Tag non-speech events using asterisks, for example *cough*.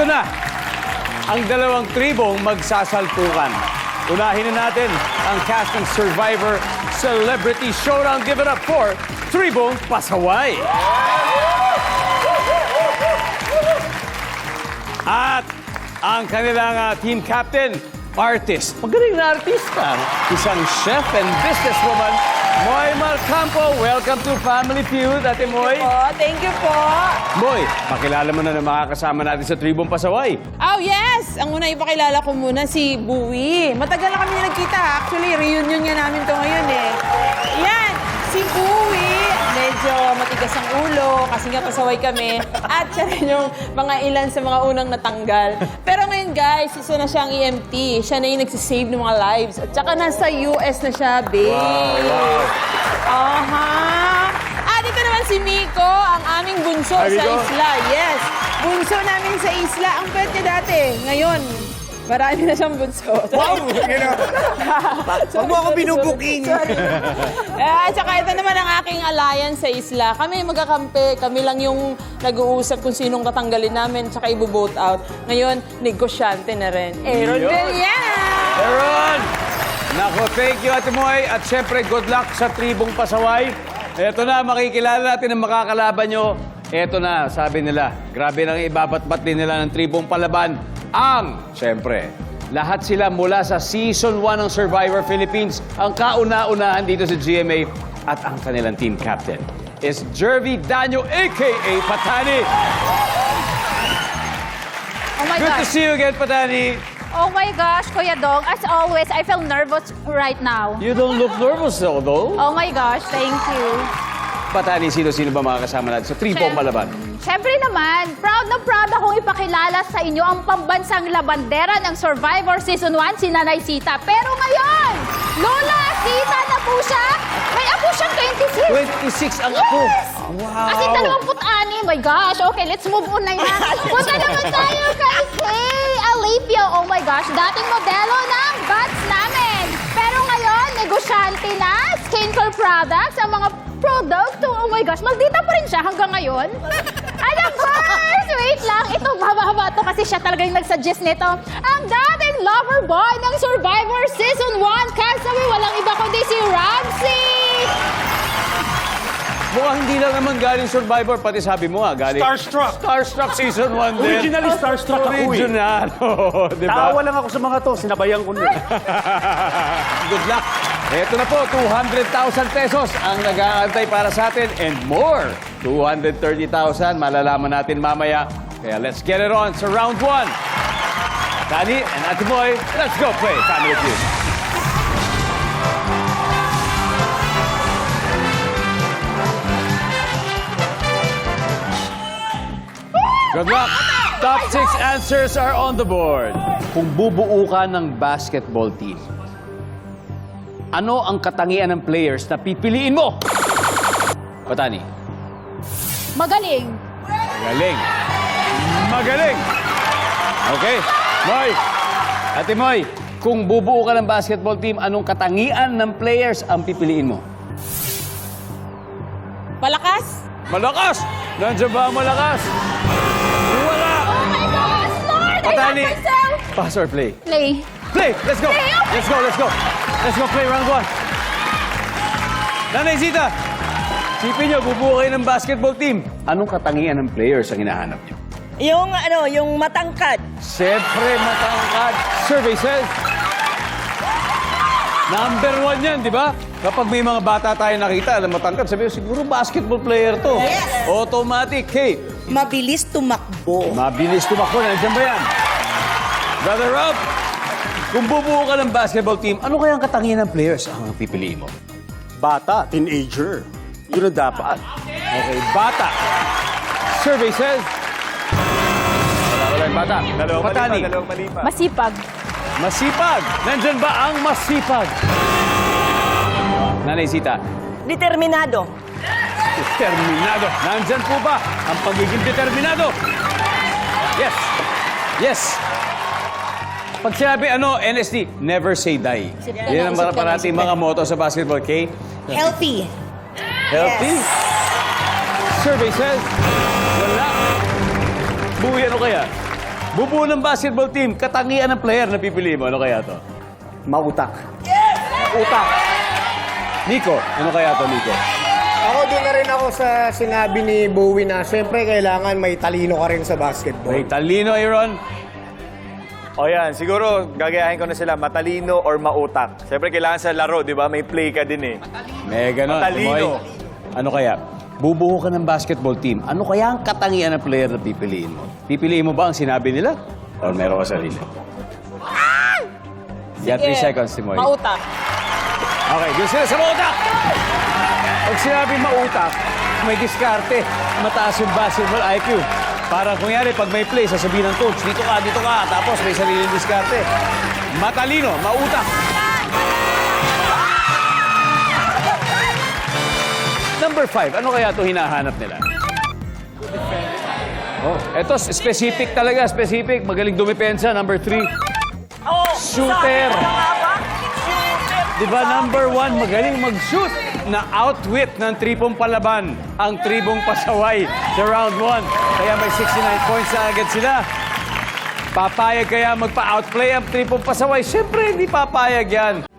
Eto na, ang dalawang tribong magsasalpukan. Unahin na natin ang cast ng Survivor Celebrity Showdown. Give it up for Tribong Pasaway. At ang kanilang ah, team captain, artist. Magaling na artista. Isang chef and businesswoman, Moy Malcampo. Welcome to Family Feud, Ate Moy. Po, thank you po. Moy, pakilala mo na ng mga kasama natin sa Tribong Pasaway. Oh, yes! Ang una ipakilala ko muna si Bowie. Matagal na kami nagkita. Actually, reunion nga namin to ngayon eh. Matigas ang ulo kasi nga pasaway kami. At siya rin yung mga ilan sa mga unang natanggal. Pero ngayon guys, isa na siyang EMT. Siya na yung nagsisave ng mga lives. At saka nasa US na siya, babe. Aha! At ito naman si Miko, ang aming bunso Hi, sa Miko. isla. Yes! Bunso namin sa isla. Ang niya dati. Ngayon, marami na siyang bunso. Wow! Yan na. *laughs* Huwag mo ako binubuking. Sorry. eh, at saka ito naman ang aking alliance sa isla. Kami magkakampi. Kami lang yung nag-uusap kung sinong tatanggalin namin tsaka ibo-vote out. Ngayon, negosyante na rin. Aaron Yun. Villena! Aaron! Nako, thank you, Ate Moy. At syempre, good luck sa Tribong Pasaway. Eto na, makikilala natin ang makakalaban nyo. Eto na, sabi nila, grabe nang ibabatbat din nila ng Tribong Palaban. Ang, syempre, lahat sila mula sa Season 1 ng Survivor Philippines. Ang kauna-unahan dito sa GMA at ang kanilang team captain is Jervy Danyo, a.k.a. Patani. Oh my Good to gosh. see you again, Patani. Oh my gosh, Kuya Dong. As always, I feel nervous right now. You don't look nervous though, though. Oh my gosh, thank you. Patani, sino-sino ba mga kasama natin sa Tribong Siyem- Palaban? Siyempre naman, proud na proud akong ipakilala sa inyo ang pambansang labandera ng Survivor Season 1, si Nanay Sita. Pero ngayon, Lola, Sita na po siya. May apo siyang 26. 26 ang apo. Yes! Wow! Kasi 26. My gosh. Okay, let's move on na yan. *laughs* Punta naman tayo kay Kay Alipio. Oh my gosh, dating modelo ng bats namin. Pero ngayon, negosyante na, skincare products, ang mga produkto. Oh my gosh, maldita pa rin siya hanggang ngayon. And of course, wait lang. Ito, haba-haba to kasi siya talaga yung nagsuggest nito. Ang dating lover boy ng Survivor Season 1. Kasabi, walang iba kundi si Ramsey. Mukhang hindi lang naman galing Survivor, pati sabi mo nga, galing... Starstruck. Starstruck Season 1 din. Originally *laughs* starstruck ako eh. Original. *laughs* Oo, di ba? Tawa lang ako sa mga to. Sinabayan ko na. *laughs* Good luck. Ito na po, 200,000 pesos ang nag-aantay para sa atin and more. 230,000, malalaman natin mamaya. Kaya let's get it on sa round 1. Dani and Ate Boy, let's go play Family Feud. Good luck! Top six answers are on the board. Kung bubuo ka ng basketball team, ano ang katangian ng players na pipiliin mo? Patani. Magaling. Magaling. Magaling. Okay. Moy. Ate Moy, kung bubuo ka ng basketball team, anong katangian ng players ang pipiliin mo? Malakas? Malakas! Nandiyan ba ang malakas? Wala! Oh my gosh, Lord! Patani. I myself. Pass or play? Play. Play! Let's go! Play, okay. Let's go, let's go! Let's go play round one. Nanay Zita, sipin niyo, bubuo kayo ng basketball team. Anong katangian ng players ang hinahanap niyo? Yung ano, yung matangkad. Siyempre, matangkad. Survey says, number one yan, di ba? Kapag may mga bata tayo nakita na matangkad, sabi ko, siguro basketball player to. Yes. Automatic. Hey, Mabilis tumakbo. mabilis tumakbo. Nandiyan ba yan? Brother Rob, kung bubuo ka ng basketball team, ano kaya ang katangian ng players ang pipiliin mo? Bata, teenager. Yun ang dapat. Okay, bata. Survey says, wala, wala yung bata. Dalawang Patani. dalawang mali pa. Masipag. Masipag. Nandyan ba ang masipag? Nanay Zita, Determinado. determinado. Nandyan po ba ang pagiging determinado? Yes. Yes. Pag sinabi ano, NSD, never say die. Yan ang para parating mga motto sa basketball, okay? Healthy. Healthy. Survey says, wala. Buwi ano kaya? Bubuo ng basketball team, katangian ng player na pipili mo. Ano kaya to? Mautak. Utak. Nico, ano kaya to, Nico? Ako doon na rin ako sa sinabi ni Bowie na siyempre kailangan may talino ka rin sa basketball. May talino, Aaron. O yan, siguro gagayahin ko na sila matalino or mautak. Siyempre kailangan sa laro, di ba? May play ka din eh. May ganon. Matalino. Timoy. Ano kaya? Bubuo ka ng basketball team. Ano kaya ang katangian ng player na pipiliin mo? Pipiliin mo ba ang sinabi nila? Or meron ka sarili? Yan, 3 seconds, Timoy. Mautak. Okay, doon sila sa mautak! Pag sinabi mautak, may diskarte. Mataas yung basketball IQ. Para kung yari, pag may play, sasabihin ng coach, dito ka, dito ka. Tapos may sariling diskarte. Matalino, mautak. Number five, ano kaya ito hinahanap nila? Oh, ito, specific talaga, specific. Magaling dumipensa. Number three, shooter. Di ba number one, magaling mag-shoot na outwit ng tripong palaban ang tribong pasaway sa round one. Kaya may 69 points na agad sila. Papayag kaya magpa-outplay ang tripong pasaway? Siyempre, hindi papayag yan.